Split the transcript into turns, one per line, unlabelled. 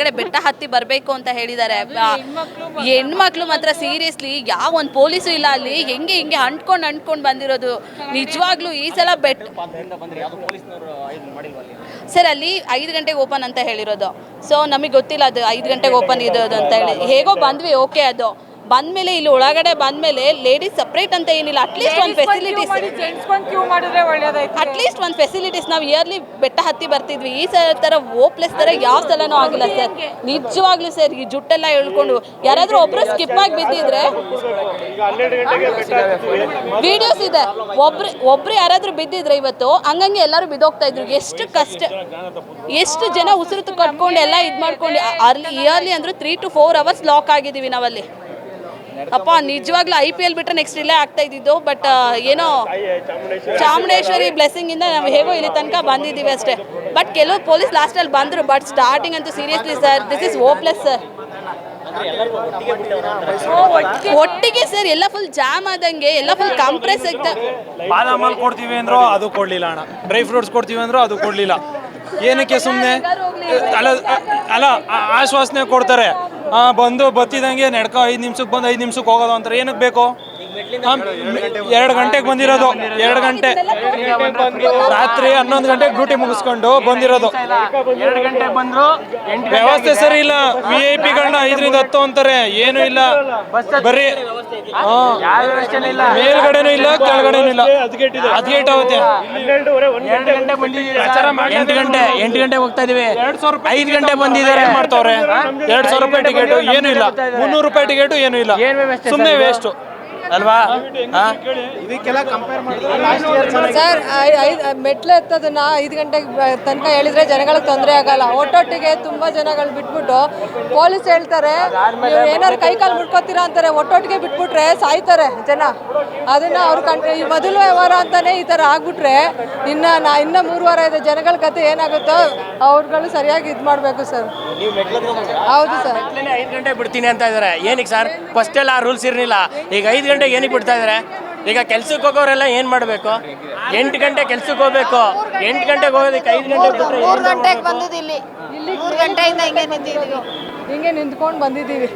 ಕಡೆ ಬೆಟ್ಟ ಹತ್ತಿ ಬರಬೇಕು ಅಂತ ಹೇಳಿದ್ದಾರೆ. ಹೆಣ್ಮಕ್ಳು ಮಾತ್ರ ಸೀರಿಯಸ್ಲಿ ಯಾವ ಒಂದು ಪೊಲೀಸು ಇಲ್ಲ ಅಲ್ಲಿ ಹೆಂಗೆ ಹಿಂಗೆ ಅಂಟ್ಕೊಂಡು ಅಂಟ್ಕೊಂಡು ಬಂದಿರೋದು. ನಿಜವಾಗ್ಲೂ ಈ ಸಲ ಬೆಟ್ ಸರ್ ಅಲ್ಲಿ ಐದು ಗಂಟೆಗೆ ಓಪನ್ ಅಂತ ಹೇಳಿರೋದು. ಸೊ ನಮಗೆ ಗೊತ್ತಿಲ್ಲ ಅದು ಐದು ಗಂಟೆಗೆ ಓಪನ್ ಇರೋದು ಅಂತ ಹೇಳಿ. ಹೇಗೋ ಬಂದ್ವಿ ಓಕೆ ಅದು. ಬಂದ್ಮೇಲೆ ಇಲ್ಲಿ ಒಳಗಡೆ ಬಂದ್ಮೇಲೆ ಲೇಡೀಸ್ ಸಪ್ರೇಟ್ ಅಂತ ಏನಿಲ್ಲ ಅಟ್ಲೀಸ್ಟ್ ಒಂದು ಫೆಸಿಲಿಟೀಸ್ ಅಟ್ಲೀಸ್ಟ್ ಒಂದು ಫೆಸಿಲಿಟೀಸ್ ನಾವು ಇಯರ್ಲಿ ಬೆಟ್ಟ ಹತ್ತಿ ಬರ್ತಿದ್ವಿ. ಈ ಸಲ ಥರ ಓಪ್ಲೆಸ್ ಥರ ಯಾವ ಸಲನೂ ಆಗಿಲ್ಲ ಸರ್. ನಿಜವಾಗ್ಲೂ ಸರ್ ಈ ಜುಟ್ಟೆಲ್ಲ ಹೇಳ್ಕೊಂಡು ಯಾರಾದರೂ ಒಬ್ರು ಸ್ಕಿಪ್ ಆಗಿ ಬಿದ್ದಿದ್ರೆ ವಿಡಿಯೋಸ್ ಇದೆ. ಒಬ್ರು ಒಬ್ರು ಯಾರಾದರೂ ಬಿದ್ದಿದ್ರೆ ಇವತ್ತು ಹಂಗಂಗೆ ಎಲ್ಲರೂ ಬಿದ್ದೋಗ್ತಾ ಇದ್ರು. ಎಷ್ಟು ಕಷ್ಟ. ಎಷ್ಟು ಜನ ಉಸಿರು ಕಟ್ಕೊಂಡು ಎಲ್ಲ ಇದು ಮಾಡ್ಕೊಂಡು ಅರ್ಲಿ ಇಯರ್ಲಿ ಅಂದ್ರೆ three to four hours lock ಆಗಿದ್ದೀವಿ ನಾವಲ್ಲಿ. ಅಪ್ಪ, ನಿಜವಾಗ್ಲೂ ಐ ಪಿ ಎಲ್ ಬಿಟ್ಟರೆ ನೆಕ್ಸ್ಟ್ ಇಲ್ಲೇ ಆಗ್ತಾ ಇದ್ದಿದ್ದು ಬಟ್ ಏನೋ ಚಾಮುಂಡೇಶ್ವರಿ ಬ್ಲೆಸ್ಸಿಂಗ್ ಇಂದ ನಾವು ಹೇಗೋ ಇಲ್ಲಿ ತನಕ ಬಂದಿದ್ದೀವಿ ಅಷ್ಟೇ. ಬಟ್ ಕೆಲವು ಪೊಲೀಸ್ ಲಾಸ್ಟಲ್ಲಿ ಬಂದರು ಬಟ್ ಸ್ಟಾರ್ಟಿಂಗ್ ಅಂತೂ seriously sir this is hopeless sir ಒಟ್ಟಿಗೆ ಸರ್ ಎಲ್ಲ ಫುಲ್ ಜಾಮ್ ಆದಂಗೆ, ಎಲ್ಲ ಫುಲ್ ಕಂಪ್ರೆಸ್ ಆಗ್ತಾ
ಬಾದಾಮ್ ಹಾಲ್ ಕೊಡ್ತೀವಿ ಅಂದ್ರೆ ಅದು ಕೊಡ್ಲಿಲ್ಲ ಅಣ್ಣ. ಡ್ರೈ ಫ್ರೂಟ್ಸ್ ಕೊಡ್ತೀವಿ ಅಂದ್ರೆ ಅದು ಕೊಡ್ಲಿಲ್ಲ. ಏನಕ್ಕೆ ಸುಮ್ಮನೆ ಅಲ್ಲ ಅಲ್ಲ ಆಶ್ವಾಸನೆ ಕೊಡ್ತಾರೆ. ಆ, ಬಂದು ಬತ್ತಿದಂಗೆ ನಡ್ಕೊ ಐದು ನಿಮಿಷಕ್ಕೆ ಬಂದು ಐದು ನಿಮಿಷಕ್ಕೆ ಹೋಗೋದು ಅಂತಾರೆ. ಏನಕ್ಕೆ ಬೇಕು? ಎರಡು ಗಂಟೆಗೆ ಬಂದಿರೋದು ಎರಡು ಗಂಟೆ. ರಾತ್ರಿ ಹನ್ನೊಂದು ಗಂಟೆಗೆ ಡ್ಯೂಟಿ ಮುಗಿಸ್ಕೊಂಡು ಬಂದಿರೋದು.
ಎರಡು ಗಂಟೆ ಬಂದ್ರು
ವ್ಯವಸ್ಥೆ ಸರಿ ಇಲ್ಲ. ವಿ ಐ ಪಿಗಳನ್ನ ಐದರಿಂದ ಹತ್ತು ಅಂತಾರೆ. ಏನು ಇಲ್ಲ. ಬರೀ ಮೇಲ್ಗಡೆನೂ ಇಲ್ಲ ಕೆಳಗಡೆನೂ ಇಲ್ಲ. ಹದ್ಗೇಟ್ ಆಗುತ್ತೆ.
ಎಂಟು ಗಂಟೆ ಎಂಟು ಗಂಟೆ ಹೋಗ್ತಾ ಇದೀವಿ. ಐದು ಗಂಟೆ ಬಂದಿದ್ದಾರೆ
ಏನ್ ಮಾಡ್ತಾವ್ರೆ? ಎರಡ್ ಸಾವಿರ ರೂಪಾಯಿ ಟಿಕೆಟ್ ಏನು ಇಲ್ಲ. ಮುನ್ನೂರು ರೂಪಾಯಿ ಟಿಕೆಟ್ ಏನು ಇಲ್ಲ. ಸುಮ್ಮನೆ ವೇಸ್ಟ್
ಅಲ್ವಾ? ಹಾ?
ಸರ್ ಐದು ಮೆಟ್ಲು ಎತ್ತೋದನ್ನ ಐದು ಗಂಟೆಗೆ ಬ- ತನಕ ಹೇಳಿದ್ರೆ ಜನಗಳಿಗೆ ತೊಂದರೆ ಆಗಲ್ಲ. ಒಟ್ಟೊಟ್ಟಿಗೆ ತುಂಬಾ ಜನಗಳು ಬಿಟ್ಬಿಟ್ಟು ಪೊಲೀಸ್ ಹೇಳ್ತಾರೆ ನೀವು ಏನಾದ್ರು ಕೈ ಕಾಲು ಮುಟ್ಕೋತೀರಾ ಅಂತಾರೆ. ಒಟ್ಟೊಟ್ಟಿಗೆ ಬಿಟ್ಬಿಟ್ರೆ ಸಾಯ್ತಾರೆ ಜನ. ಅದನ್ನ ಅವ್ರು ಕಂಟ್ರಿ ಈ ಮೊದಲು ವ್ಯವಹಾರ ಅಂತಾನೆ ಈ ತರ ಆಗ್ಬಿಟ್ರೆ ಇನ್ನ ನಾ ಇನ್ನ ಮೂರು ವಾರ ಇದೆ. ಜನಗಳ ಕತೆ ಏನಾಗುತ್ತೋ ಅವ್ರುಗಳು ಸರಿಯಾಗಿ ಇದು ಮಾಡಬೇಕು ಸರ್. ಹೌದು ಸರ್.
ಐದು ಗಂಟೆ ಬಿಡ್ತೀನಿ ಅಂತ ಇದಾರೆ. ಏನಕ್ಕೆ ಸರ್? ಫಸ್ಟ್ ಎಲ್ಲ ರೂಲ್ಸ್ ಇರಲಿಲ್ಲ. ಈಗ ಐದು ಗಂಟೆಗೆ ಏನಕ್ಕೆ ಬಿಡ್ತಾ ಇದಾರೆ? ಈಗ ಕೆಲ್ಸಕ್ಕೆ ಹೋಗೋರೆಲ್ಲ ಏನು ಮಾಡಬೇಕು? ಎಂಟು ಗಂಟೆ ಕೆಲ್ಸಕ್ಕೆ ಹೋಗ್ಬೇಕು. ಎಂಟು ಗಂಟೆಗೆ ಹೋಗೋದಕ್ಕೆ ಐದು ಗಂಟೆ ಬಿಟ್ಟರೆ
ಮೂರು ಗಂಟೆಗೆ ಬಂದಿದ್ದು ಇಲ್ಲಿ ಮೂರು ಗಂಟೆಯಿಂದ ಹಿಂಗೆ
ಹಿಂಗೆ ನಿಂತ್ಕೊಂಡು ಬಂದಿದ್ದೀವಿ.